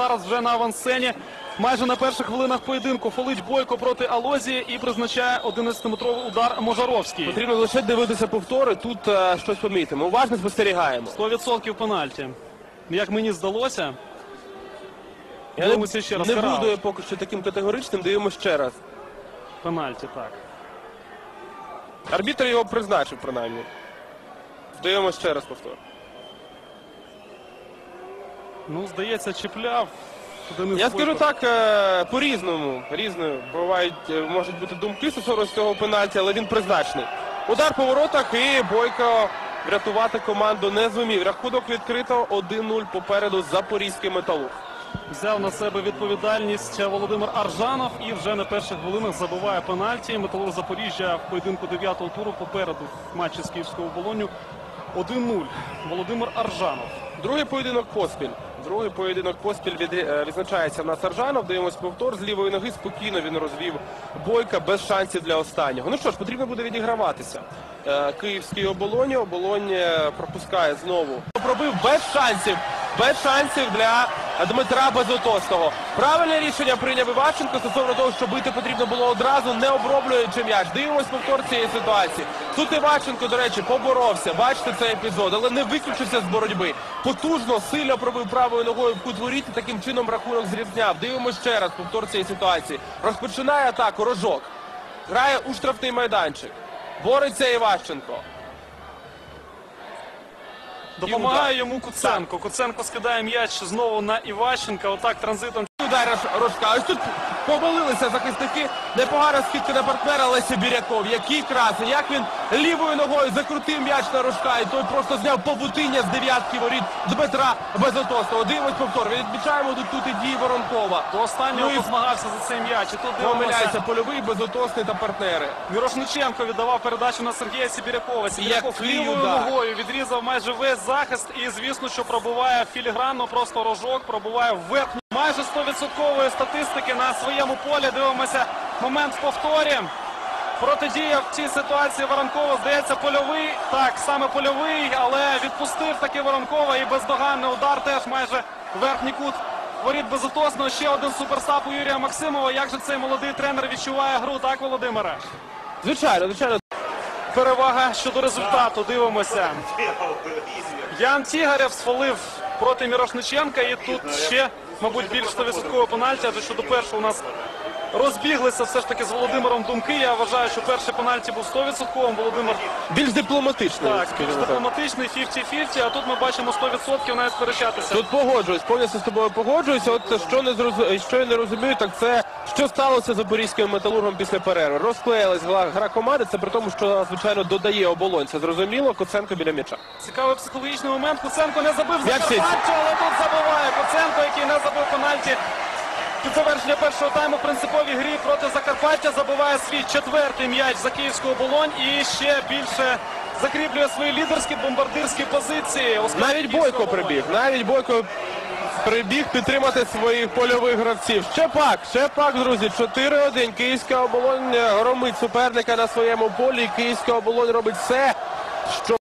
зараз вже на авансцені. Майже на перших хвилинах поєдинку Фолич Бойко проти Алозії і призначає 11-метровий удар Можаровський. Потрібно лише дивитися повтори, тут е, щось помітимо. Уважно спостерігаємо. 100% пенальті. Як мені здалося, Я не, Дивимося ще раз. не Караус. буду я поки що таким категоричним, дивимося ще раз. пенальті, так. Арбітр його призначив, принаймні. Дивимося ще раз повтор. Ну, здається, чіпляв. Я скажу так, е, по-різному. Різно бувають, е, можуть бути думки стосовно цього пенальті, але він призначений. Удар по воротах і Бойко врятувати команду не зумів. Рахунок відкрито 1-0 попереду Запорізький металург. Взяв на себе відповідальність Володимир Аржанов і вже на перших хвилинах забиває пенальті. Металург Запоріжжя в поєдинку 9-го туру попереду в матчі з Київською оболонню 1-0. Володимир Аржанов. Другий поєдинок поспіль. Другий поєдинок поспіль від, е, відзначається на Саржанов. Аржанов. Дивимось повтор з лівої ноги. Спокійно він розвів бойка без шансів для останнього. Ну що ж, потрібно буде відіграватися. Е, Київський оболоні. Оболонь е, пропускає знову. Пробив без шансів. Без шансів для Дмитра Безотосного. Правильне рішення прийняв Іващенко стосовно того, що бити потрібно було одразу, не оброблюючи м'яч. Дивимось повтор цієї ситуації. Тут Іващенко, до речі, поборовся. Бачите цей епізод, але не виключився з боротьби. Потужно, сильно пробив правою ногою в кут і таким чином рахунок зрівняв. Дивимось ще раз повтор цієї ситуації. Розпочинає атаку Рожок. Грає у штрафний майданчик. Бореться Іващенко. Допомагає йому Куценко. Куценко скидає м'яч знову на Іващенка. Отак транзитом. Удар Рожка. Ось тут помилилися захисники. Непогана скидка на партнера Леся Біряков. Який красень. Як він лівою ногою закрутив м'яч на Рожка. І той просто зняв павутиння з дев'ятки воріт Дмитра Безотосного. Дивимось повтор. Відмічаємо тут, тут і дії Воронкова. До останнього Ну і позмагався за цей м'яч. І тут Помиляється польовий, безотосний та партнери. Мірошниченко віддавав передачу на Сергія Сібірякова. Сібіряков лівою удар. ногою відрізав майже весь захист. І звісно, що пробуває філігранно, просто рожок, пробуває в верхню. Майже 100% статистики на своєму полі. Дивимося момент в повторі. Протидія в цій ситуації Воронкова, здається, польовий. Так, саме польовий, але відпустив таки Воронкова і бездоганний удар теж майже верхній кут. Воріт безотосно. Ще один суперстап у Юрія Максимова. Як же цей молодий тренер відчуває гру, так, Володимире? Звичайно, звичайно. Перевага щодо результату. Дивимося. Ян Тігарєв сфалив проти Мірошниченка. І тут ще, мабуть, більш 100% пенальті, адже щодо першого у нас розбіглися все ж таки з Володимиром думки. Я вважаю, що перший пенальті був 100%. Володимир Більш дипломатичний. так, більш дипломатичний 50-50, а тут ми бачимо 100% навіть сперечатися. Тут погоджуюсь, повністю з тобою погоджуюся. От що не зрозу... що я не розумію, так це що сталося з запорізьким металургом після перерви. Розклеїлась гра, команди. Це при тому, що звичайно додає оболонь. Це зрозуміло. Коценко біля м'яча. Цікавий психологічний момент. Куценко не забив Закарпаття, але тут забиває Куценко, який не забив пенальті. Під завершення першого тайму в принциповій грі проти Закарпаття забиває свій четвертий м'яч за київську оболонь і ще більше закріплює свої лідерські бомбардирські позиції. Навіть Бойко прибіг. Навіть Бойко прибіг підтримати своїх польових гравців. Ще пак, ще пак, друзі. 4-1. Київська оболонь громить суперника на своєму полі. Київська оболонь робить все, що